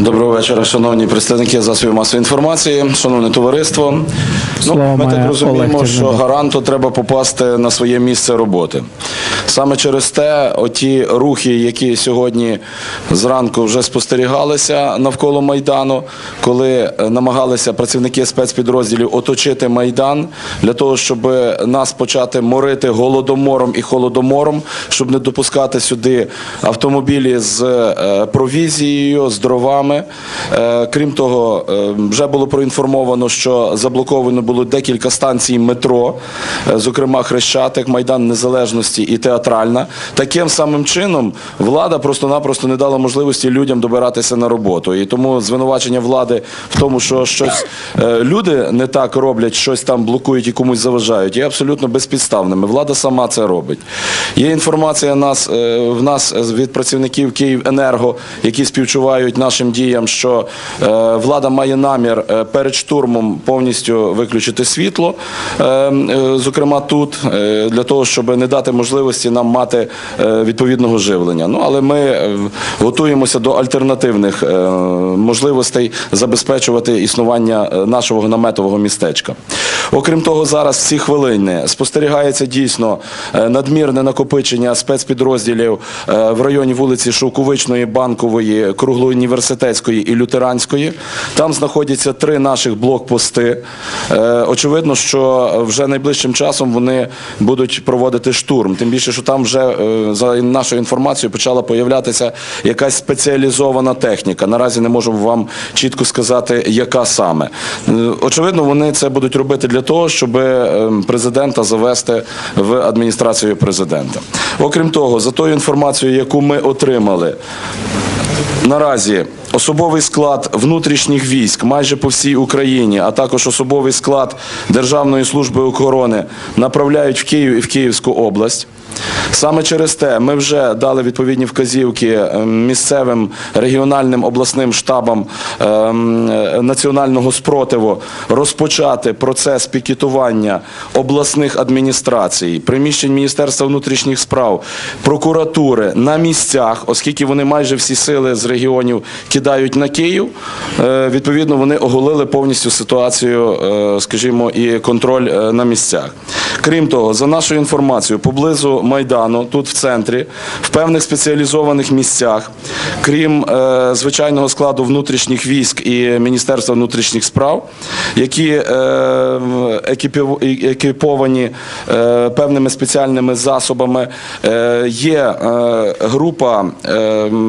Доброго вечора, шановні представники засобів масової інформації, шановне товариство. Ну, ми так розуміємо, що гаранту треба попасти на своє місце роботи. Саме через те, оті рухи, які сьогодні зранку вже спостерігалися навколо майдану, коли е, намагалися працівники спецпідрозділів оточити майдан для того, щоб нас почати морити голодомором і холодомором, щоб не допускати сюди автомобілі з е, провізією, з дровами. Е, Крім того, е, вже було проінформовано, що заблоковано було декілька станцій метро, е, зокрема Хрещатик, Майдан Незалежності і Театральна. Таким самим чином влада просто-напросто не дала можливості людям добиратися на роботу. І тому звинувачення влади в тому, що щось люди не так роблять, щось там блокують і комусь заважають, є абсолютно безпідставними. Влада сама це робить. Є інформація в нас від працівників Київенерго, які співчувають нашим діям, що е, влада має намір е, перед штурмом повністю виключити світло, е, зокрема тут, для того, щоб не дати можливості нам мати відповідного живлення. Ну але ми готуємося до альтернативних можливостей забезпечувати існування нашого наметового містечка. Окрім того, зараз в ці хвилини спостерігається дійсно надмірне накопичення спецпідрозділів в районі вулиці Шовковичної, Банкової, Круглоуніверситетської і Лютеранської. Там знаходяться три наших блокпости. Е, Очевидно, що вже найближчим часом вони будуть проводити штурм. Тим більше, що там вже е, за нашою інформацією почала появлятися якась спеціалізована техніка. Наразі не можу вам чітко сказати, яка саме. Е, Очевидно, вони це будуть робити для того, щоб президента завести в адміністрацію президента. Окрім того, за тою інформацією, яку ми отримали. Наразі особовий склад внутрішніх військ майже по всій Україні, а також особовий склад Державної служби охорони направляють в Київ і в Київську область. Саме через те ми вже дали відповідні вказівки е, місцевим регіональним обласним штабам е, е, національного спротиву розпочати процес пікетування обласних адміністрацій, приміщень Міністерства внутрішніх справ, прокуратури на місцях, оскільки вони майже всі сили з регіонів кидають на Київ. е, Відповідно, вони оголили повністю ситуацію, е, скажімо, і контроль е, на місцях. Крім того, за нашою інформацією, поблизу Майдану, тут в центрі, в певних спеціалізованих місцях, крім звичайного складу внутрішніх військ і Міністерства внутрішніх справ, які екіповані певними спеціальними засобами, є група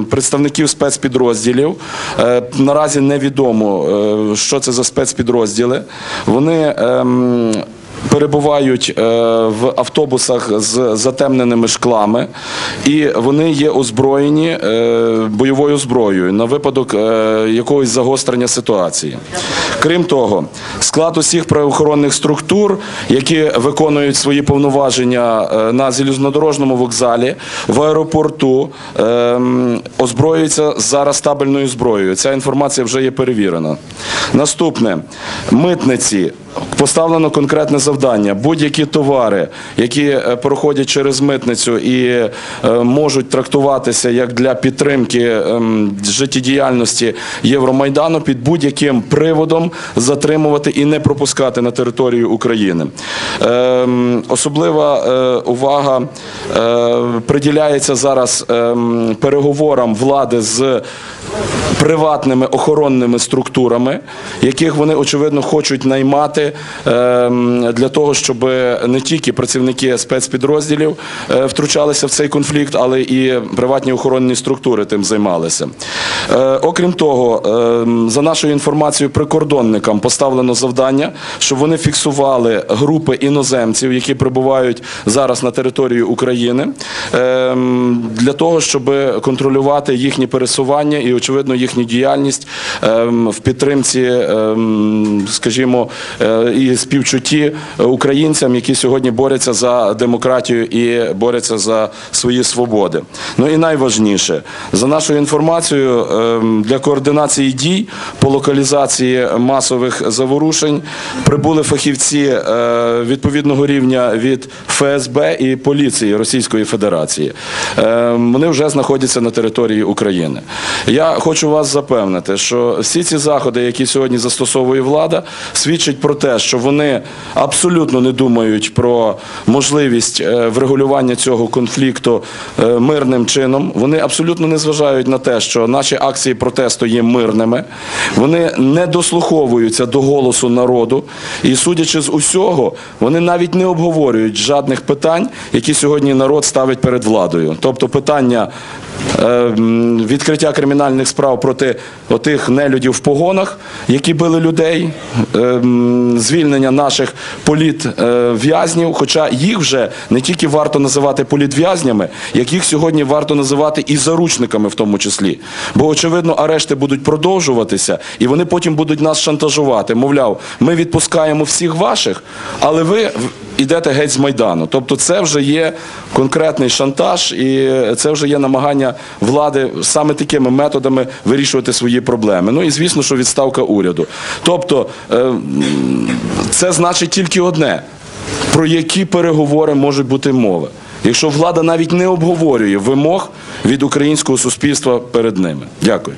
представників спецпідрозділів. Е, наразі невідомо, е, що це за спецпідрозділи. Вони ем, перебувають е, в автобусах з затемненими шклами, і вони є озброєні е, бойовою зброєю на випадок е, якогось загострення ситуації. Крім того, склад усіх правоохоронних структур, які виконують свої повноваження на залізнодорожному вокзалі, в аеропорту, м, озброюються зараз табельною зброєю. Ця інформація вже є перевірена. Наступне митниці. Поставлено конкретне завдання. Будь-які товари, які е, проходять через митницю і е, можуть трактуватися як для підтримки ем, життєдіяльності Євромайдану, під будь-яким приводом затримувати і не пропускати на територію України. Ем, Особлива е, увага приділяється зараз ем, переговорам влади з приватними охоронними структурами, яких вони очевидно хочуть наймати ем, для того, щоб не тільки працівники спецпідрозділів е, втручалися в цей конфлікт, але і приватні охоронні структури тим займалися. Е, Окрім того, ем, за нашою інформацією, прикордонникам поставлено завдання, щоб вони фіксували групи іноземців, які прибувають зараз на територію України, ем, для того, щоб контролювати їхні пересування і, очевидно, їхню діяльність в підтримці, скажімо, і співчутті українцям, які сьогодні борються за демократію і борються за свої свободи. Ну і найважніше, за нашою інформацією, ем, для координації дій по локалізації масових заворушень прибули фахівці е, відповідного рівня від ФСБ і поліції Російської Федерації. Е, Вони вже знаходяться на території України. Я хочу вас запевнити, що всі ці заходи, які сьогодні застосовує влада, свідчать про те, що вони абсолютно не думають про можливість е, врегулювання цього конфлікту е, мирним чином. Вони абсолютно не зважають на те, що наші акції протесту є мирними. Вони не дослуховуються до голосу народу. І судячи з усього, вони навіть не обговорюють жадних питань, які сьогодні народ ставить перед владою. Тобто питання е, відкриття кримінальних справ проти отих нелюдів в погонах, які били людей, звільнення наших політв'язнів. Хоча їх вже не тільки варто називати політв'язнями, як їх сьогодні варто називати і заручниками в тому числі. Бо, очевидно, арешти будуть продовжуватися, і вони потім будуть нас шантажувати. Мовляв, ми відпускаємо всіх ваших, але ви ідете геть з Майдану. Тобто це вже є конкретний шантаж, і це вже є намагання влади саме такими методами вирішувати свої проблеми. Ну і звісно, що відставка уряду. Тобто е, це значить тільки одне: про які переговори можуть бути мови. Якщо влада навіть не обговорює вимог від українського суспільства перед ними. Дякую.